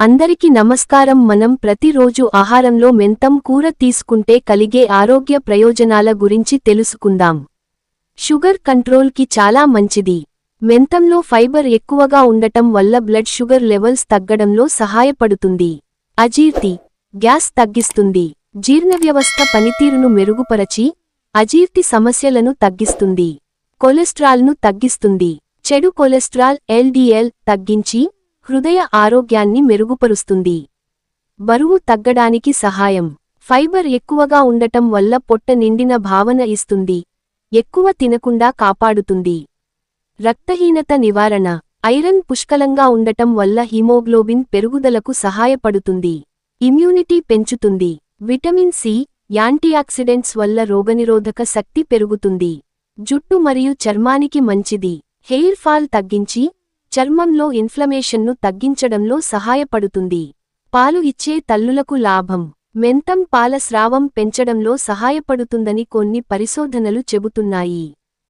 అందరికి నమస్కారం. మనం ప్రతిరోజు ఆహారంలో మెంతం కూర తీసుకుంటే కలిగే ఆరోగ్య ప్రయోజనాల గురించి తెలుసుకుందాం. షుగర్ కంట్రోల్కి చాలా మంచిది. మెంతంలో ఫైబర్ ఎక్కువగా ఉండటం వల్ల బ్లడ్ షుగర్ లెవెల్స్ తగ్గడంలో సహాయపడుతుంది. అజీర్తి గ్యాస్ తగ్గిస్తుంది. జీర్ణవ్యవస్థ పనితీరును మెరుగుపరచి అజీర్తి సమస్యలను తగ్గిస్తుంది. కొలెస్ట్రాల్ను తగ్గిస్తుంది. చెడు కొలెస్ట్రాల్ ఎల్డిఎల్ తగ్గించి హృదయ ఆరోగ్యాన్ని మెరుగుపరుస్తుంది. బరువు తగ్గడానికి సహాయం. ఫైబర్ ఎక్కువగా ఉండటం వల్ల పొట్ట నిండిన భావన ఇస్తుంది. ఎక్కువ తినకుండా కాపాడుతుంది. రక్తహీనత నివారణ. ఐరన్ పుష్కలంగా ఉండటం వల్ల హిమోగ్లోబిన్ పెరుగుదలకు సహాయపడుతుంది. ఇమ్యూనిటీ పెంచుతుంది. విటమిన్ సి యాంటీఆక్సిడెంట్స్ వల్ల రోగనిరోధక శక్తి పెరుగుతుంది. జుట్టు మరియు చర్మానికి మంచిది. హెయిర్ ఫాల్ తగ్గించి చర్మంలో ఇన్ఫ్లమేషన్ను తగ్గించడంలో సహాయపడుతుంది. పాలు ఇచ్చే తల్లులకు లాభం. మెంతం పాల స్రావం పెంచడంలో సహాయపడుతుందని కొన్ని పరిశోధనలు చెబుతున్నాయి.